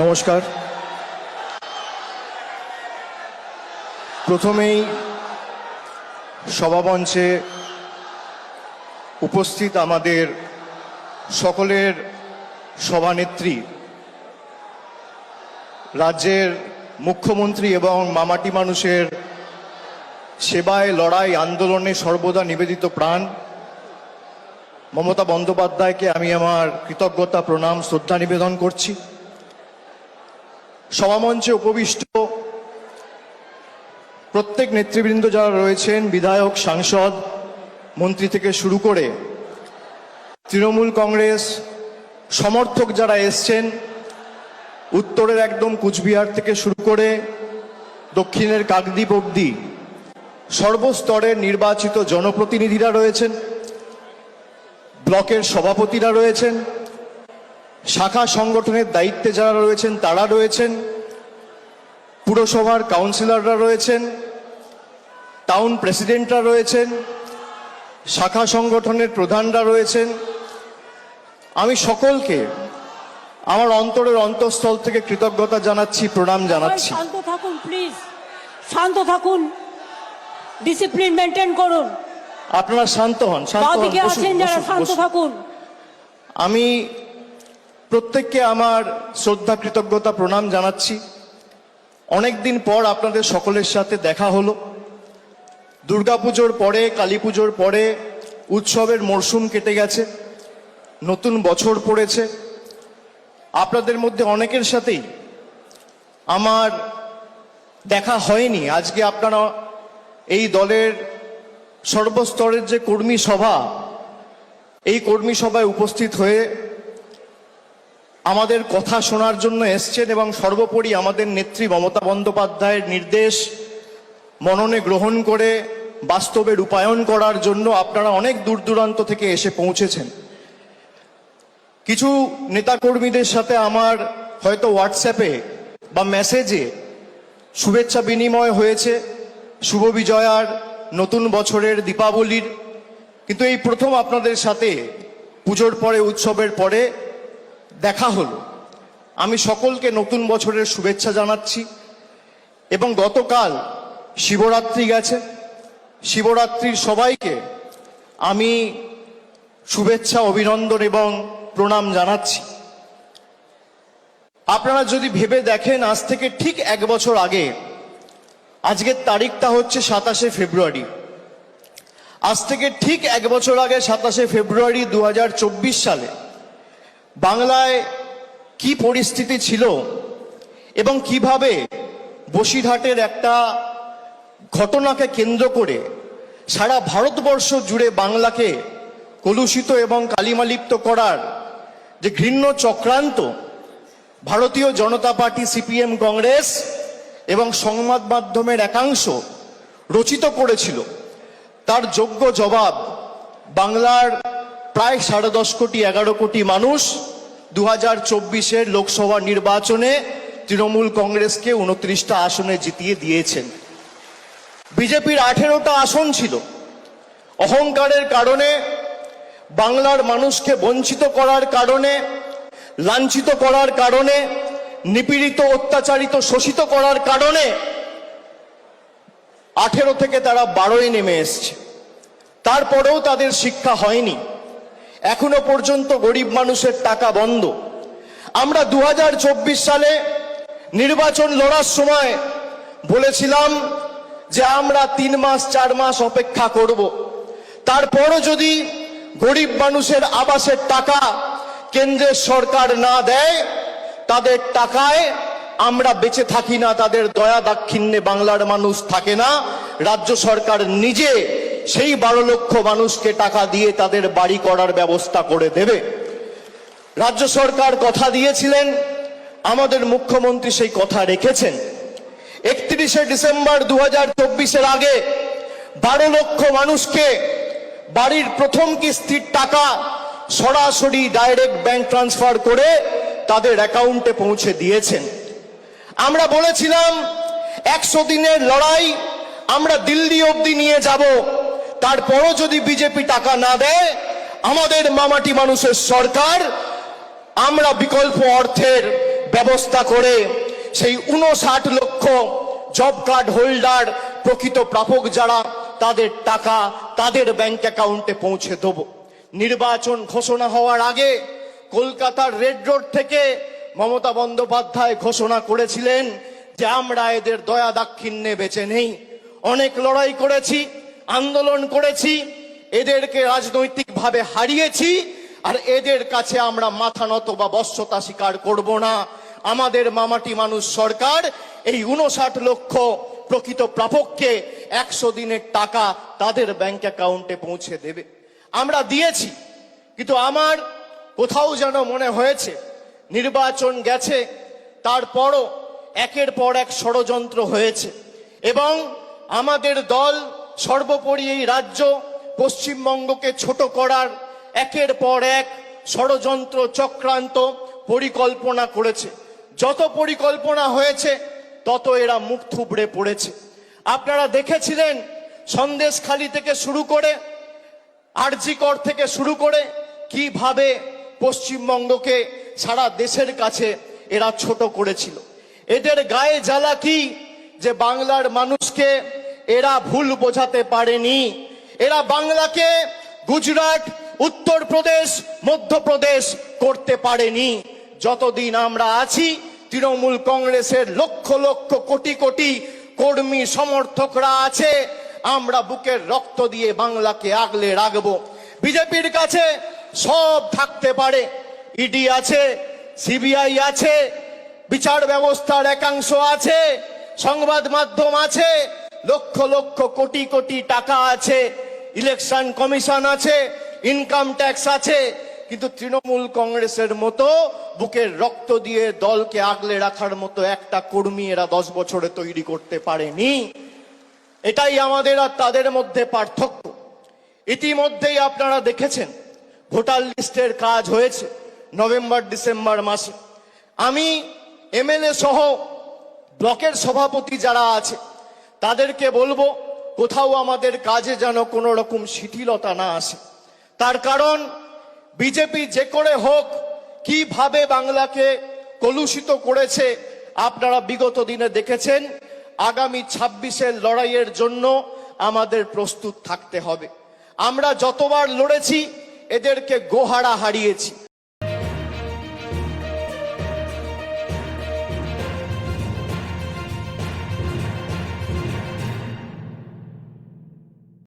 নমস্কার। প্রথমেই সভামঞ্চে উপস্থিত আমাদের সকলের সভানেত্রী, রাজ্যের মুখ্যমন্ত্রী এবং মামাটি মানুষের সেবায় লড়াই আন্দোলনে সর্বদা নিবেদিত প্রাণ। মমতা বন্দ্যোপাধ্যায়কে আমি আমার কৃতজ্ঞতা, প্রণাম, শ্রদ্ধা নিবেদন করছি। সভামঞ্চে উপবিষ্ট প্রত্যেক নেতৃবৃন্দ যারা রয়েছেন, বিধায়ক, সাংসদ, মন্ত্রী থেকে শুরু করে তৃণমূল কংগ্রেস, সমর্থক যারা এসছেন, উত্তরের একদম কুচবিহার থেকে শুরু করে দক্ষিণের কাকদ্বীপ অবধি সর্বস্তরের নির্বাচিত জনপ্রতিনিধিরা রয়েছেন, ব্লকের সভাপতিরা রয়েছেন শাখা সংগঠনের দায়িত্বে যারা রয়েছেন তারা রয়েছেন। পুরসভার কাউন্সিলররা রয়েছেন। টাউন প্রেসিডেন্টরা রয়েছেন। শাখা সংগঠনের প্রধানরা রয়েছেন। আমি সকলকে আমার অন্তরের অন্তঃস্থল থেকে কৃতজ্ঞতা জানাচ্ছি প্রণাম জানাচ্ছি। শান্ত থাকুন প্লিজ শান্ত থাকুন। ডিসিপ্লিন মেনটেন করুন। আপনারা শান্ত হন শান্ত হন বাদিকে বসুন, আছেন যারা শান্ত থাকুন। আমি প্রত্যেককে আমার শ্রদ্ধা, কৃতজ্ঞতা, প্রণাম জানাচ্ছি। অনেকদিন পর আপনাদের সকলের সাথে দেখা হলো। দুর্গাপুজোর পরে কালী পুজোর পরে উৎসবের মরশুম কেটে গেছে, নতুন বছর পড়েছে। আপনাদের মধ্যে অনেকের সাথেই আমার দেখা হয়নি। আজকে আপনারা এই দলের সর্বস্তরের যে কর্মী সভা, এই কর্মী সভায় উপস্থিত হয়ে আমাদের কথা শোনার জন্য এসছেন এবং সর্বোপরি আমাদের নেত্রী মমতা বন্দ্যোপাধ্যায়ের নির্দেশ মননে গ্রহণ করে বাস্তবে রূপায়ণ করার জন্য আপনারা অনেক দূর দূরান্ত থেকে এসে পৌঁছেছেন। কিছু নেতাকর্মীদের সাথে আমার হয়তো হোয়াটসঅ্যাপে বা মেসেজে শুভেচ্ছা বিনিময় হয়েছে। শুভ বিজয়ার নতুন বছরের দীপাবলির। কিন্তু এই প্রথম আপনাদের সাথে পুজোর পরে, উৎসবের পরে দেখা হলো। আমি সকলকে নতুন বছরের শুভেচ্ছা জানাচ্ছি এবং গতকাল শিবরাত্রি গেছে। শিবরাত্রির সবাইকে আমি শুভেচ্ছা, অভিনন্দন এবং প্রণাম জানাচ্ছি। আপনারা যদি ভেবে দেখেন, আজ থেকে ঠিক এক বছর আগে, আজকের তারিখটা হচ্ছে সাতাশে ফেব্রুয়ারি। আজ থেকে ঠিক এক বছর আগে সাতাশে ফেব্রুয়ারি দু হাজার চব্বিশ সালে বাংলায় কি পরিস্থিতি ছিল এবং কীভাবে বসিরহাটের একটা ঘটনাকে কেন্দ্র করে সারা ভারতবর্ষ জুড়ে বাংলাকে কলুষিত এবং কালিমালিপ্ত করার যে ঘৃণ্য চক্রান্ত ভারতীয় জনতা পার্টি, সিপিএম, কংগ্রেস এবং সংবাদ মাধ্যমের একাংশ রচিত করেছিল, তার যোগ্য জবাব বাংলার প্রায় সাড়ে দশ কোটি, এগারো কোটি মানুষ দু হাজার চব্বিশের লোকসভা নির্বাচনে তৃণমূল কংগ্রেসকে উনত্রিশটা আসনে জিতিয়ে দিয়েছেন। বিজেপির আঠেরোটা আসন ছিল। অহংকারের কারণে, বাংলার মানুষকে বঞ্চিত করার কারণে, লাঞ্ছিত করার কারণে, নিপীড়িত, অত্যাচারিত, শোষিত করার কারণে আঠেরো থেকে তারা বারোয় নেমে এসছে। তারপরেও তাদের শিক্ষা হয়নি। এখনও পর্যন্ত গরিব মানুষের টাকা বন্ধ। আমরা দু হাজার চব্বিশ সালে নির্বাচন লড়ার সময় বলেছিলাম যে আমরা তিন মাস, চার মাস অপেক্ষা করব। তারপরও যদি গরিব মানুষের আবাসের টাকা কেন্দ্রের সরকার না দেয়, তাদের টাকায় আমরা বেঁচে থাকি না, তাদের দয়া দাক্ষিণ্যে বাংলার মানুষ থাকে না। রাজ্য সরকার নিজে সেই বারো লক্ষ মানুষকে টাকা দিয়ে তাদের বাড়ি করার ব্যবস্থা করে দেবে। রাজ্য সরকার কথা দিয়েছিলেন, আমাদের মুখ্যমন্ত্রী সেই কথা রেখেছেন। একত্রিশে ডিসেম্বর দু হাজার আগে বারো লক্ষ মানুষকে বাড়ির প্রথম কিস্তির টাকা সরাসরি ডাইরেক্ট ব্যাংক ট্রান্সফার করে তাদের অ্যাকাউন্টে পৌঁছে দিয়েছেন। আমরা বলেছিলাম, একশো দিনের লড়াই, আমরা দিল্লি অবধি নিয়ে যাব। তারপরও যদি বিজেপি টাকা না দেয়, আমাদের মামাটি মানুষের সরকার, আমরা বিকল্প অর্থের ব্যবস্থা করে সেই উনষাট লক্ষ জব কার্ড হোল্ডার প্রকৃত প্রাপক যারা, তাদের টাকা তাদের ব্যাংক অ্যাকাউন্টে পৌঁছে দেব। নির্বাচন ঘোষণা হওয়ার আগে কলকাতার রেড রোড থেকে মমতা বন্দ্যোপাধ্যায় ঘোষণা করেছিলেন যে আমরা এদের দয়া দাক্ষিণ্যে বেঁচে নেই। অনেক লড়াই করেছি আন্দোলন করেছি, এদেরকে রাজনৈতিকভাবে হারিয়েছি, আর এদের কাছে আমরা মাথা নত বা বশ্যতা স্বীকার করব না। আমাদের মামাটি মানুষ সরকার এই উনষাট লক্ষ প্রকৃত প্রাপককে একশো দিনের টাকা তাদের ব্যাংক অ্যাকাউন্টে পৌঁছে দেবে। আমরা দিয়েছি, কিন্তু আমার কোথাও যেন মনে হয়েছে, নির্বাচন গেছে, তারপরও একের পর এক ষড়যন্ত্র হয়েছে। এবং আমাদের দল সর্বোপরি এই রাজ্য পশ্চিমবঙ্গকে ছোট করার একের পর এক ষড়যন্ত্র চক্রান্ত পরিকল্পনা করেছে। যত পরিকল্পনা হয়েছে, তত এরা মুখ থুবড়ে পড়েছে। আপনারা দেখেছিলেন সন্দেশখালি থেকে শুরু করে আরজিকর থেকে শুরু করে কীভাবে পশ্চিমবঙ্গকে সারা দেশের কাছে এরা ছোট করেছিল। এদের গায়ে জ্বালা কি? যে বাংলার মানুষকে এরা ভুল বোঝাতে পারেনি। এরা বাংলাকে গুজরাট, উত্তরপ্রদেশ, মধ্যপ্রদেশ করতে পারেনি। যতদিন আমরা আছি, তৃণমূল কংগ্রেসের লক্ষ লক্ষ কোটি কোটি কর্মী সমর্থকরা আছে, আমরা বুকের রক্ত দিয়ে বাংলাকে আগলে রাখব। বিজেপির কাছে সব থাকতে পারে। ইডি আছে, সিবিআই আছে, বিচার ব্যবস্থার একাংশ আছে, সংবাদ মাধ্যম আছে লক্ষ লক্ষ কোটি কোটি টাকা আছে ইলেকশন কমিশন আছে ইনকাম ট্যাক্স আছে, কিন্তু তৃণমূল কংগ্রেসের মতো বুকের রক্ত দিয়ে দলকে আগলে রাখার মতো একটা কর্মী এরা দশ বছরে তৈরি করতে পারেনি। এটাই আমাদের আর তাদের মধ্যে পার্থক্য। ইতিমধ্যেই আপনারা দেখেছেন, ভোটার লিস্টের কাজ হয়েছে নভেম্বর, ডিসেম্বর মাসে। আমি এমএলএ সহ ব্লকের সভাপতি যারা আছে তাদেরকে বলব, কোথাও আমাদের কাজে যেন কোনো রকম শিথিলতা না আসে। তার কারণ, বিজেপি যে করে হোক, কীভাবে বাংলাকে কলুষিত করেছে, আপনারা বিগত দিনে দেখেছেন, আগামী ছাব্বিশের লড়াইয়ের জন্য আমাদের প্রস্তুত থাকতে হবে। আমরা যতবার লড়েছি, এদেরকে গোহারা হারিয়েছি।